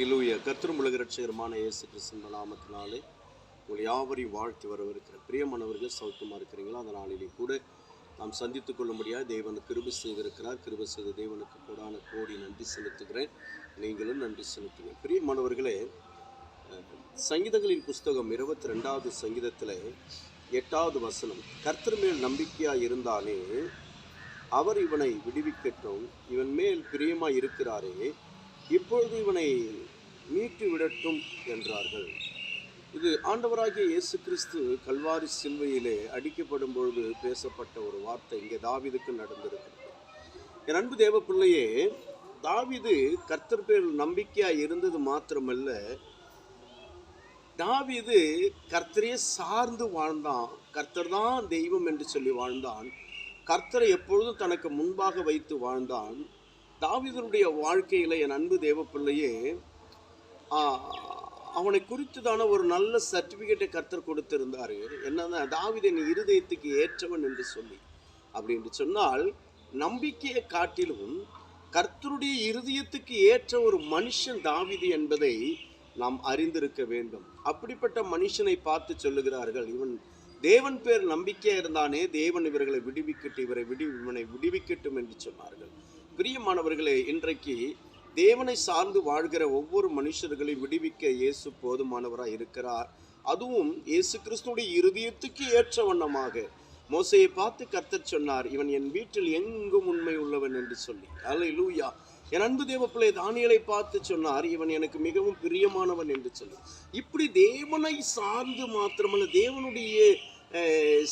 இலூய கத்திரும் உலகரட்சகரமான இயேசு கிறிஸ்துவ நாமத்தினாலே உங்கள் யாவரையும் வாழ்த்தி வரவிருக்கிற பிரியமானவர்கள் சௌக்கியமாக இருக்கிறீங்களா? அந்த நாளிலே கூட நாம் சந்தித்துக் கொள்ளும்படியாக தேவனுக்கு கிருபி செய்திருக்கிறார். கிருபி செய்த தேவனுக்கு கூடான கோடி நன்றி செலுத்துகிறேன். நீங்களும் நன்றி செலுத்துங்கள். பிரியமானவர்களே சங்கீதங்களின் புஸ்தகம் இருபத்தி ரெண்டாவது சங்கீதத்தில் எட்டாவது வசனம் கர்த்தர் மேல் நம்பிக்கையாக இருந்தாலே அவர் இவனை விடுவிக்கட்டும். இவன் மேல் பிரியமாக இருக்கிறாரே இப்பொழுது இவனை மீட்டு விடட்டும் என்றார்கள். இது ஆண்டவராகிய இயேசு கிறிஸ்து கல்வாரி சிலுவையிலே அடிக்கப்படும் பொழுது பேசப்பட்ட ஒரு வார்த்தை. இங்கே தாவீதுக்கு நடந்திருக்கிறது. என் அன்பு தேவ பிள்ளையே தாவிது கர்த்தர் பேர் நம்பிக்கையாக இருந்தது மாத்திரமல்ல தாவிது கர்த்தரையே சார்ந்து வாழ்ந்தான். கர்த்தர் தான் தெய்வம் என்று சொல்லி வாழ்ந்தான். கர்த்தரை எப்பொழுதும் தனக்கு முன்பாக வைத்து வாழ்ந்தான். தாவிதனுடைய வாழ்க்கையில் என் அன்பு தேவப்பிள்ளையே அவனை குறித்துதான ஒரு நல்ல சர்டிஃபிகேட்டை கர்த்தர் கொடுத்திருந்தார். என்னன்னா தாவிதன் இருதயத்துக்கு ஏற்றவன் என்று சொல்லி. அப்படி என்று சொன்னால் நம்பிக்கையை காட்டிலும் கர்த்தருடைய இருதயத்துக்கு ஏற்ற ஒரு மனுஷன் தாவிது என்பதை நாம் அறிந்திருக்க வேண்டும். அப்படிப்பட்ட மனுஷனை பார்த்து சொல்லுகிறார்கள் இவன் தேவன் பேர் நம்பிக்கையாக இருந்தானே தேவன் இவர்களை விடுவிக்கட்டும் இவரை விடு இவனை விடுவிக்கட்டும் என்று சொன்னார்கள். பிரியமானவர்களே இன்றைக்கு தேவனை சார்ந்து வாழ்கிற ஒவ்வொரு மனுஷர்களையும் விடுவிக்க இயேசு போதுமானவராக இருக்கிறார். அதுவும் இயேசு கிறிஸ்துடைய இருதயத்துக்கு ஏற்ற வண்ணமாக. மோசையை பார்த்து கர்த்தர் சொன்னார் இவன் என் வீட்டில் எங்கும் உண்மை உள்ளவன் என்று சொல்லி. அல்ல லூயா என் அன்பு தேவ பிள்ளை தானியலை பார்த்து சொன்னார் இவன் எனக்கு மிகவும் பிரியமானவன் என்று சொல்லி. இப்படி தேவனை சார்ந்து மாத்திரமல்ல தேவனுடைய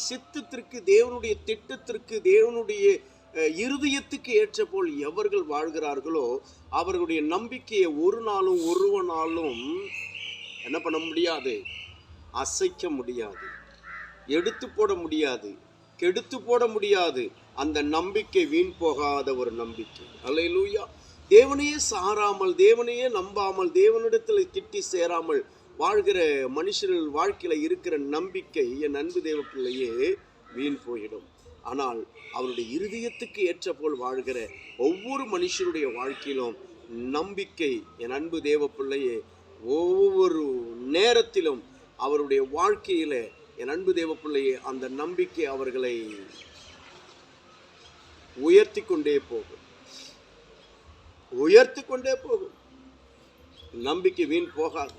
சித்தத்திற்கு தேவனுடைய திட்டத்திற்கு தேவனுடைய இருதயத்துக்கு ஏற்ற போல் எவர்கள் வாழ்கிறார்களோ அவர்களுடைய நம்பிக்கையை ஒரு நாளும் ஒருவனாலும் என்ன பண்ண முடியாது? அசைக்க முடியாது. எடுத்து போட முடியாது. கெடுத்து போட முடியாது. அந்த நம்பிக்கை வீண் போகாத ஒரு நம்பிக்கை. அல்லேலூயா. தேவனையே சாராமல் தேவனையே நம்பாமல் தேவனிடத்தில் கிட்டி சேராமல் வாழ்கிற மனுஷர்கள் வாழ்க்கையில் இருக்கிற நம்பிக்கை என் அன்பு தேவ பிள்ளையே வீண் போயிடும். ஆனால் அவருடைய இருதயத்துக்கு ஏற்ற போல் வாழ்கிற ஒவ்வொரு மனுஷருடைய வாழ்க்கையிலும் நம்பிக்கை என் அன்பு தேவ பிள்ளையே ஒவ்வொரு நேரத்திலும் அவருடைய வாழ்க்கையில் என் அன்பு தேவ பிள்ளையே அந்த நம்பிக்கை அவர்களை உயர்த்தி கொண்டே போகும். உயர்த்தி கொண்டே போகும். நம்பிக்கை வீண் போகாது.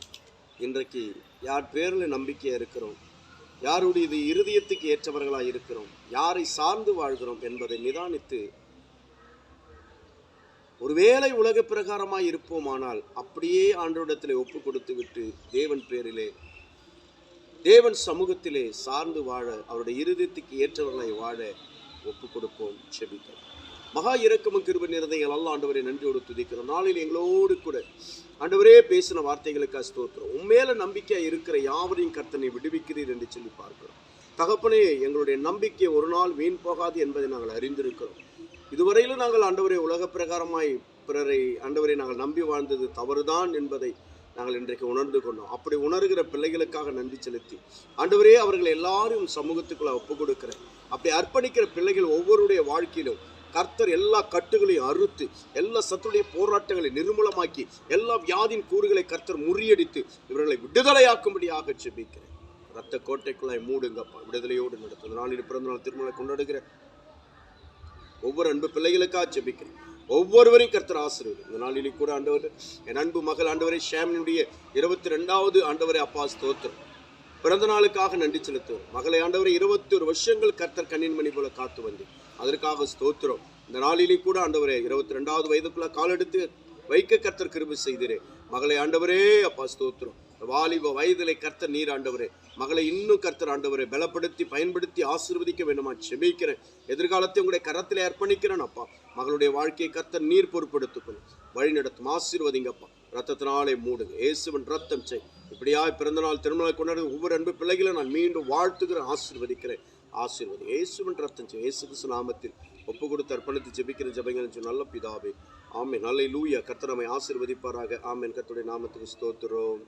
இன்றைக்கு யார் பேரில் நம்பிக்கையாக இருக்கிறோம்? யாருடையது இருதயத்துக்கு ஏற்றவர்களாக இருக்கிறோம். யாரை சார்ந்து வாழ்கிறோம் என்பதை நிதானித்து ஒருவேளை உலக பிரகாரமாக இருப்போமானால் அப்படியே ஆண்டோடத்தில் ஒப்பு கொடுத்து விட்டு தேவன் பேரிலே தேவன் சமூகத்திலே சார்ந்து வாழ அவருடைய இருதயத்துக்கு ஏற்றவர்களை வாழ ஒப்பு கொடுப்போம். செபிக்கலாம். மகா இரக்கமும் கிருப நிறதைகள் அல்ல ஆண்டவரை நன்றியோடு துதிக்கிறோம். நாளில் எங்களோடு கூட ஆண்டவரே பேசின வார்த்தைகளுக்காக ஸ்தோத்திரம். உண்மையில நம்பிக்கையாக இருக்கிற யாவரையும் கர்த்தனை விடுவிக்கிறீர் என்று சொல்லி பார்க்கிறோம். தகப்பனே எங்களுடைய நம்பிக்கை ஒரு நாள் வீண் போகாது என்பதை நாங்கள் அறிந்திருக்கிறோம். இதுவரையிலும் நாங்கள் ஆண்டவரை உலக பிரகாரமாய் பிறரை ஆண்டவரை நாங்கள் நம்பி வாழ்ந்தது தவறுதான் என்பதை நாங்கள் இன்றைக்கு உணர்ந்து கொண்டோம். அப்படி உணர்கிற பிள்ளைகளுக்காக நன்றி செலுத்தி ஆண்டவரே அவர்கள் எல்லாரும் சமூகத்துக்குள்ள ஒப்பு கொடுக்கிறேன் அப்படி அர்ப்பணிக்கிற பிள்ளைகள் ஒவ்வொருடைய வாழ்க்கையிலும் கர்த்தர் எல்லா கட்டுகளையும் அறுத்து எல்லா சத்துடைய போராட்டங்களை நிர்மூலமாக்கி எல்லா வியாதியின் கூறுகளை கர்த்தர் முறியடித்து இவர்களை விடுதலையாக்கும்படியாக செபிக்கிறேன் ரத்த கோட்டைக்குள்ளாய் மூடுங்கப்பா. விடுதலையோடு நடத்தும் நாளில் பிறந்த நாள் திருமணம் கொண்டாடுகிறேன். ஒவ்வொரு அன்பு பிள்ளைகளுக்காக செபிக்கிறேன் ஒவ்வொருவரையும் கர்த்தர் ஆசிரியர் இந்த நாளிலே கூட ஆண்டவர் என் அன்பு மகள் ஆண்டவரை ஷாமினுடைய இருபத்தி ரெண்டாவது ஆண்டவரை அப்பா ஸ்தோத்திரம். பிறந்த நாளுக்காக நன்றி செலுத்துவோம். மகளை ஆண்டவரை இருபத்தி ஒரு வருஷங்கள் கர்த்தர் கண்ணின் மணி போல காத்து வந்தேன் அதற்காக ஸ்தோத்திரம். இந்த நாளிலே கூட ஆண்டவரே இருபத்தி ரெண்டாவது வயதுக்குள்ள காலெடுத்து வைக்க கர்த்தர் கிருபி செய்திரு. மகளை ஆண்டவரே அப்பா ஸ்தோத்திரம். வாலிப வயதிலே கர்த்தர் நீர் ஆண்டவரே. மகளை இன்னும் கர்த்தர் ஆண்டவரை பலப்படுத்தி பயன்படுத்தி ஆசீர்வதிக்க வேண்டுமா? செபிக்கிறேன். எதிர்காலத்தை உங்களுடைய கரத்தில் அர்ப்பணிக்கிறேன் அப்பா. மகளுடைய வாழ்க்கையை கர்த்தர் நீர் பொறுப்படுத்துக்கணும் வழி நடத்தும் ஆசீர்வதிங்கப்பா. ரத்தத்தினாலே மூடுங்க. இயேசுவன் ரத்தம் செய். இப்படியாய் பிறந்தநாள் திருமணம் கொண்டாடு ஒவ்வொரு அன்பு பிள்ளைகளை நான் மீண்டும் வாழ்த்துகிறேன் ஆசீர்வதிக்கிறேன். ஆசீர்வாதம். இயேசுவின் ரத்தம் இயேசு கிறிஸ்து நாமத்தில் ஒப்பு கொடுத்து அர்ப்பணித்து ஜெபிக்கிற ஜெபங்கள் நல்ல பிதாவே. ஆமேன். நல்ல லூயா கத்தனமை ஆசீர்வதிப்பாராக. ஆமேன். கத்துடைய நாமத்துக்கு ஸ்தோத்திரம்.